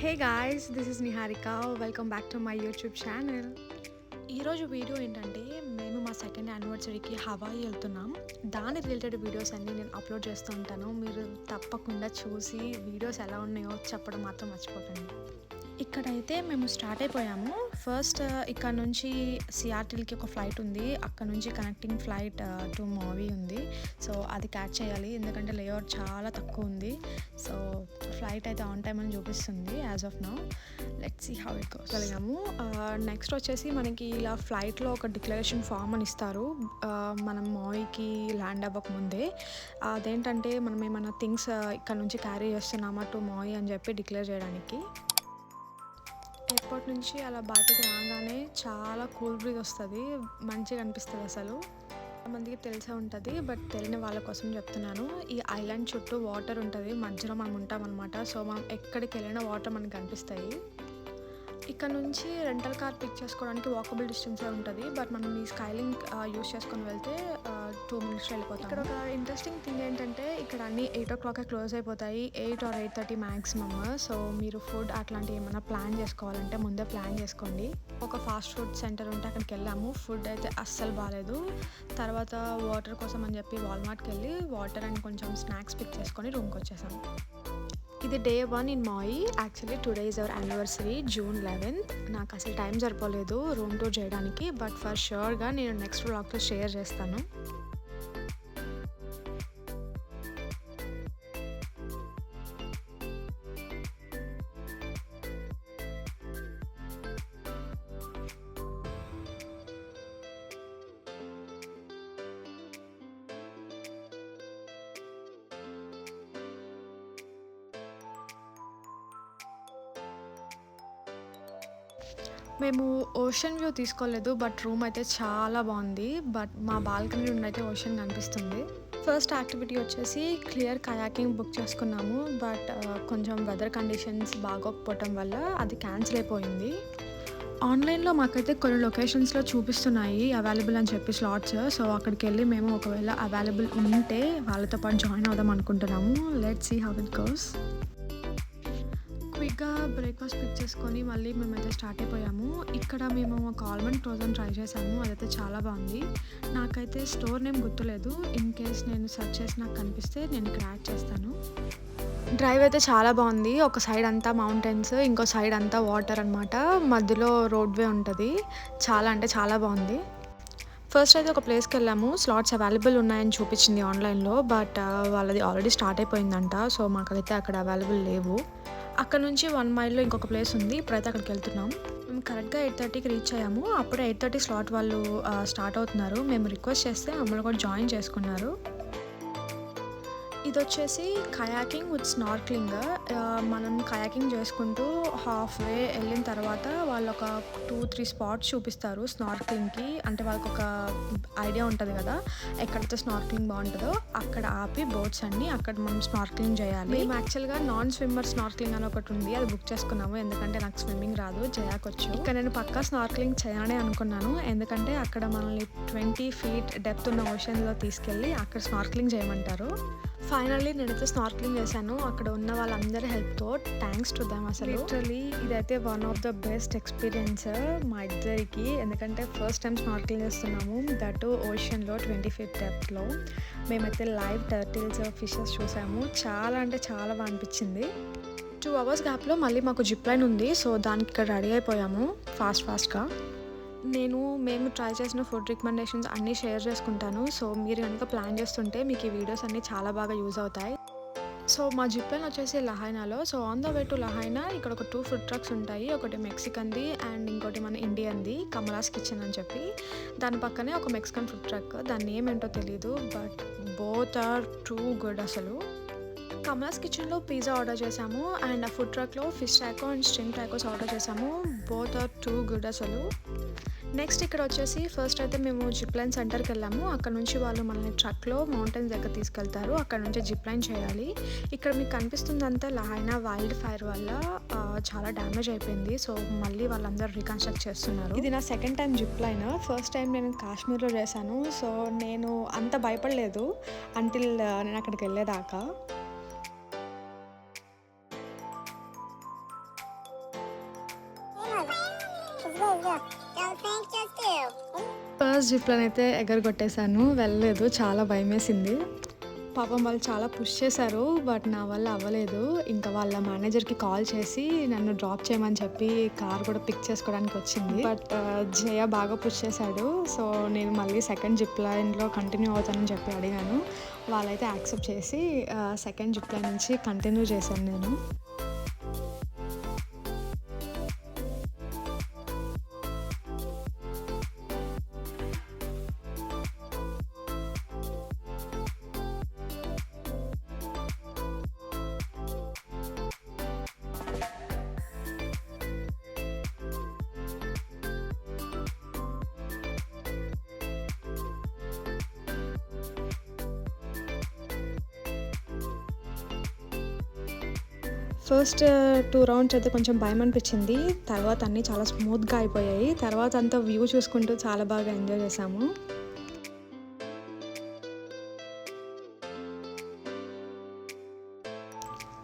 Hey guys this is Niharika welcome back to my YouTube channel ఈరోజు video ఏంటంటే మేము మా సెకండ్ యానివర్సరీకి హవాయి వెళ్తున్నాం. దాని రిలేటెడ్ వీడియోస్ అన్నీ నేను అప్లోడ్ చేస్తూ ఉంటాను. మీరు తప్పకుండా చూసి వీడియోస్ ఎలా ఉన్నాయో చెప్పడం మాత్రం మర్చిపోకండి. ఇక్కడైతే మేము స్టార్ట్ అయిపోయాము. ఫస్ట్ ఇక్కడ నుంచి సిఆర్టీల్కి ఒక ఫ్లైట్ ఉంది. అక్కడ నుంచి కనెక్టింగ్ ఫ్లైట్ టు మావీ ఉంది. సో అది క్యాచ్ చేయాలి. ఎందుకంటే లేఅవుట్ చాలా తక్కువ ఉంది. సో ఫ్లైట్ అయితే ఆన్ టైం అని చూపిస్తుంది as of now. Let see how it కలిగాము next వచ్చేసి మనకి ఇలా ఫ్లైట్లో ఒక డిక్లరేషన్ ఫామ్ అని ఇస్తారు. మనం మావీకి ల్యాండ్ అవ్వక ముందే. అదేంటంటే మనం ఏమైనా థింగ్స్ ఇక్కడ నుంచి క్యారీ చేస్తున్నామా టు మావీ అని చెప్పి డిక్లేర్ చేయడానికి. ఎయిర్పోర్ట్ నుంచి అలా బయటికి రాగానే చాలా కూల్ బ్రీజ్ వస్తుంది మంచిగా అనిపిస్తుంది అసలు. మందికి తెలిసే ఉంటుంది బట్ తెలియని వాళ్ళ కోసం చెప్తున్నాను. ఈ ఐలాండ్ చుట్టూ వాటర్ ఉంటుంది మధ్యలో మనం ఉంటాం సో మనం ఎక్కడికి వెళ్ళినా వాటర్ మనకి కనిపిస్తాయి. ఇక్కడ నుంచి రెంటల్ కార్ పిక్ చేసుకోవడానికి వాకబుల్ డిస్టెన్సే ఉంటుంది బట్ మనం ఈ స్కైలింగ్ యూస్ చేసుకొని వెళ్తే టూ మినిట్స్ వెళ్ళిపోతాం ఇక్కడ ఒక ఇంట్రెస్టింగ్ థింగ్ ఏంటంటే ఇక్కడ అన్ని ఎయిట్ ఓ క్లాక్ క్లోజ్ అయిపోతాయి eight or eight thirty maximum so మీరు ఫుడ్ అట్లాంటివి ఏమైనా ప్లాన్ చేసుకోవాలంటే ముందే ప్లాన్ చేసుకోండి. ఒక ఫాస్ట్ ఫుడ్ సెంటర్ ఉంటే అక్కడికి వెళ్ళాము ఫుడ్ అయితే అస్సలు బాగాలేదు తర్వాత వాటర్ కోసం అని చెప్పి వాల్మార్ట్కి వెళ్ళి వాటర్ అండ్ కొంచెం స్నాక్స్ పిక్ చేసుకొని రూమ్కి వచ్చేసాము. ఇది day one in my actually today is our anniversary June eleventh నాకు అసలు టైం సరిపోలేదు రూమ్ టూర్ చేయడానికి బట్ ఫర్ షూర్గా నేను నెక్స్ట్ బ్లాగ్లో షేర్ చేస్తాను. మేము ఓషన్ వ్యూ తీసుకోలేదు బట్ రూమ్ అయితే చాలా బాగుంది. బట్ మా బాల్కనీ నుండి అయితే ఓషన్ కనిపిస్తుంది. ఫస్ట్ యాక్టివిటీ వచ్చేసి క్లియర్ కయాకింగ్ బుక్ చేసుకున్నాము. బట్ కొంచెం వెదర్ కండిషన్స్ బాగోకపోవటం వల్ల అది క్యాన్సిల్ అయిపోయింది. ఆన్లైన్లో మాకైతే కొన్ని లొకేషన్స్లో చూపిస్తున్నాయి అవైలబుల్ అని చెప్పి స్లాట్స్. సో అక్కడికి వెళ్ళి మేము ఒకవేళ అవైలబుల్ ఉంటే వాళ్ళతో పాటు జాయిన్ అవుదాం అనుకుంటున్నాము. Let see how it goes. క్విక్గా బ్రేక్ఫాస్ట్ పిక్ చేసుకొని మళ్ళీ మేమైతే స్టార్ట్ అయిపోయాము. ఇక్కడ మేము ఒక ఆల్మండ్ టోజన్ ట్రై చేసాము. అదైతే చాలా బాగుంది. నాకైతే స్టోర్ నేమ్ గుర్తులేదు. ఇన్ కేస్ నేను సెర్చ్ చేసి నాకు కనిపిస్తే నేను ఇక్కడ యాడ్ చేస్తాను. డ్రైవ్ అయితే చాలా బాగుంది. ఒక సైడ్ అంతా మౌంటైన్స్ ఇంకో సైడ్ అంతా వాటర్ అనమాట మధ్యలో రోడ్వే ఉంటుంది. చాలా అంటే చాలా బాగుంది. ఫస్ట్ అయితే ఒక ప్లేస్కి వెళ్ళాము స్లాట్స్ అవైలబుల్ ఉన్నాయని చూపించింది ఆన్లైన్లో బట్ uh, వాళ్ళది ఆల్రెడీ స్టార్ట్ అయిపోయిందంట. సో మాకైతే అక్కడ అవైలబుల్ లేవు. అక్కడ నుంచి వన్ మైల్లో ఇంకొక ప్లేస్ ఉంది. ఇప్పుడైతే అక్కడికి వెళ్తున్నాం. మేము కరెక్ట్గా ఎయిట్ థర్టీకి రీచ్ అయ్యాము. అప్పుడు ఎయిట్ థర్టీ స్లాట్ వాళ్ళు uh, స్టార్ట్ అవుతున్నారు. మేము రిక్వెస్ట్ చేస్తే మమ్మల్ని కూడా జాయిన్ చేసుకున్నారు. ఇది వచ్చేసి కయాకింగ్ విత్ స్నార్క్లింగ్ మనం కయాకింగ్ చేసుకుంటూ హాఫ్ వే వెళ్ళిన తర్వాత వాళ్ళు ఒక టూ త్రీ స్పాట్స్ చూపిస్తారు స్నార్క్లింగ్కి. అంటే వాళ్ళకి ఒక ఐడియా ఉంటుంది కదా ఎక్కడైతే స్నార్క్లింగ్ బాగుంటుందో అక్కడ ఆపి బోట్స్ అన్ని అక్కడ మనం స్నార్క్లింగ్ చేయాలి. మేము యాక్చువల్గా నాన్ స్విమ్మర్ స్నార్క్లింగ్ అని ఒకటి ఉంది అది బుక్ చేసుకున్నాము. ఎందుకంటే నాకు స్విమ్మింగ్ రాదు చేయకొచ్చు ఇక్కడ నేను పక్కా స్నార్క్లింగ్ చేయాలని అనుకున్నాను. ఎందుకంటే అక్కడ మనల్ని ట్వంటీ ఫీట్ డెప్త్ ఉన్న ఓషన్లో తీసుకెళ్ళి అక్కడ స్నార్క్లింగ్ చేయమంటారు. ఫైనల్లీ నేనైతే స్నార్క్లింగ్ చేశాను. అక్కడ ఉన్న వాళ్ళందరి హెల్ప్తో థ్యాంక్స్ టు దమ్ అసలు. లిటరలీ ఇదైతే one of the best experience మా ఇద్దరికి. ఎందుకంటే ఫస్ట్ టైం స్నార్క్లింగ్ చేస్తున్నాము. దట్ ఓషన్లో ట్వంటీ ఫీట్ డెప్త్లో మేమైతే లైవ్ టర్టిల్స్ ఫిషెస్ చూసాము. చాలా అంటే చాలా బాగా అనిపించింది. టూ అవర్స్ గ్యాప్లో మళ్ళీ మాకు జిప్ లైన్ ఉంది. సో దానికి ఇక్కడ రెడీ అయిపోయాము. ఫాస్ట్ ఫాస్ట్గా నేను మేము ట్రై చేసిన ఫుడ్ రికమెండేషన్స్ అన్నీ షేర్ చేసుకుంటాను. సో మీరు కనుక ప్లాన్ చేస్తుంటే మీకు ఈ వీడియోస్ అన్నీ చాలా బాగా యూజ్ అవుతాయి. సో మా జిప్లైన్ వచ్చేసి లహైనాలో. So on the way to Lahaina ఇక్కడ ఒక టూ ఫుడ్ ట్రక్స్ ఉంటాయి. ఒకటి మెక్సికన్ది అండ్ ఇంకోటి మన ఇండియన్ది కమలాస్ కిచెన్ అని చెప్పి. దాని పక్కనే ఒక మెక్సికన్ ఫుడ్ ట్రక్. దాని నేమ్ ఏంటో తెలియదు but both are too good అసలు. కమలాస్ కిచెన్లో పిజ్జా ఆర్డర్ చేసాము అండ్ ఆ food ట్రక్లో fish taco and string tacos order చేసాము బోత్ ఆర్ టూ గుడ్ అసలు. నెక్స్ట్ ఇక్కడ వచ్చేసి ఫస్ట్ అయితే మేము జిప్ లైన్ సెంటర్కి వెళ్ళాము. అక్కడ నుంచి వాళ్ళు మనల్ని ట్రక్లో మౌంటైన్స్ దగ్గర తీసుకెళ్తారు. అక్కడ నుంచి జిప్ లైన్ చేయాలి. ఇక్కడ మీకు కనిపిస్తుందంతా లహైనా వైల్డ్ ఫైర్ వల్ల చాలా డ్యామేజ్ అయిపోయింది. సో మళ్ళీ వాళ్ళందరూ రీకన్స్ట్రక్ట్ చేస్తున్నారు. ఇది నా second time zipline first time నేను కాశ్మీర్లో చేశాను. సో నేను అంత భయపడలేదు. అంటిల్ నేను అక్కడికి వెళ్ళేదాకా. ఫస్ట్ జిప్లను అయితే ఎగరగొట్టేశాను వెళ్ళలేదు చాలా భయమేసింది. పాపం వాళ్ళు చాలా పుష్ చేశారు బట్ నా వల్ల అవ్వలేదు. ఇంకా వాళ్ళ మేనేజర్కి కాల్ చేసి నన్ను డ్రాప్ చేయమని చెప్పి కార్ కూడా పిక్ చేసుకోవడానికి వచ్చింది. బట్ uh, జయ బాగా పుష్ చేశాడు సో నేను మళ్ళీ సెకండ్ జిప్ లైన్లో కంటిన్యూ అవుతానని చెప్పి అడిగాను. వాళ్ళైతే యాక్సెప్ట్ చేసి సెకండ్ జిప్ లైన్ నుంచి కంటిన్యూ చేశాను నేను. ఫస్ట్ uh, టూ రౌండ్స్ అయితే కొంచెం భయం అనిపించింది. తర్వాత అన్నీ చాలా స్మూత్గా అయిపోయాయి. తర్వాత అంతా వ్యూ చూసుకుంటూ చాలా బాగా ఎంజాయ్ చేసాము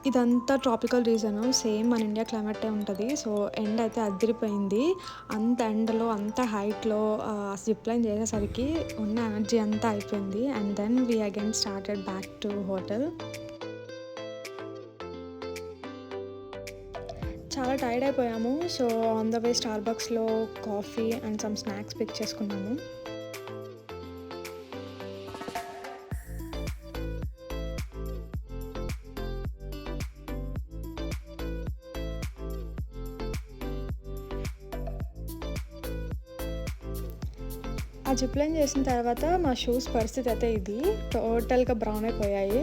ఇదంతా ట్రాపికల్ రీజన్ సేమ్ మన ఇండియా క్లైమేటే ఉంటుంది. సో ఎండ్ అయితే అదిరిపోయింది. అంత ఎండలో అంత హైట్లో జిప్ లైన్ చేసేసరికి ఉన్న ఎనర్జీ అంతా అయిపోయింది. And then we again started back to hotel చాలా టైర్డ్ అయిపోయాము. సో ఆన్ ద వే స్టార్ బాక్స్లో coffee and some snacks pick చేసుకున్నాము. ఆ జిప్లైన్ చేసిన తర్వాత మా షూస్ పరిస్థితి అయితే ఇది. టోటల్గా బ్రౌన్ అయిపోయాయి.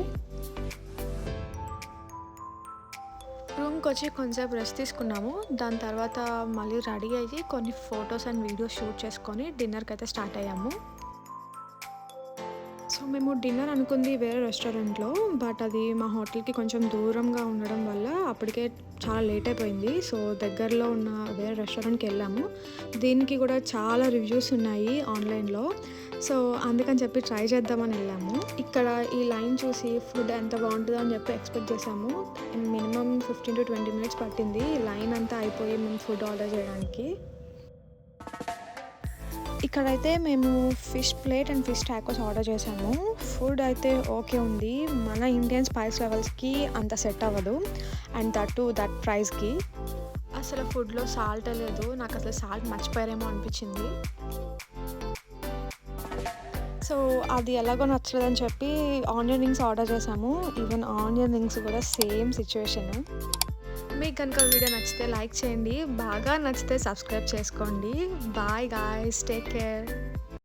రూమ్కి వచ్చి కొంచెంసేపు రెస్ట్ తీసుకున్నాము. దాని తర్వాత మళ్ళీ రెడీ అయ్యి కొన్ని ఫొటోస్ అండ్ వీడియోస్ షూట్ చేసుకొని డిన్నర్కి అయితే స్టార్ట్ అయ్యాము. సో మేము డిన్నర్ అనుకుంది వేరే రెస్టారెంట్లో బట్ అది మా హోటల్కి కొంచెం దూరంగా ఉండడం వల్ల అప్పటికే చాలా లేట్ అయిపోయింది. సో దగ్గరలో ఉన్న వేరే రెస్టారెంట్కి వెళ్ళాము. దీనికి కూడా చాలా రివ్యూస్ ఉన్నాయి ఆన్లైన్లో. సో అందుకని చెప్పి ట్రై చేద్దామని వెళ్ళాము. ఇక్కడ ఈ లైన్ చూసి ఫుడ్ ఎంత బాగుంటుందో అని చెప్పి ఎక్స్పెక్ట్ చేసాము minimum fifteen to twenty minutes పట్టింది. లైన్ అంతా అయిపోయి మేము ఫుడ్ ఆర్డర్ చేయడానికి. ఇక్కడైతే మేము fish plate and fish tacos order చేశాము. ఫుడ్ అయితే ఓకే ఉంది. మన ఇండియన్ స్పైస్ లెవెల్స్కి అంత సెట్ అవ్వదు. అండ్ దట్ టు దట్ ప్రైస్కి. అసలు ఫుడ్లో సాల్ట్ లేదు. నాకు అసలు సాల్ట్ మర్చిపోయారేమో అనిపించింది. సో అది ఎలాగో నచ్చలేదని చెప్పి ఆనియన్ రింగ్స్ ఆర్డర్ చేసాము ఈవెన్ ఆనియన్ రింగ్స్ కూడా సేమ్ సిచ్యువేషన్ మీకు కనుక వీడియో నచ్చితే లైక్ చేయండి. బాగా నచ్చితే సబ్స్క్రైబ్ చేసుకోండి. Bye guys take care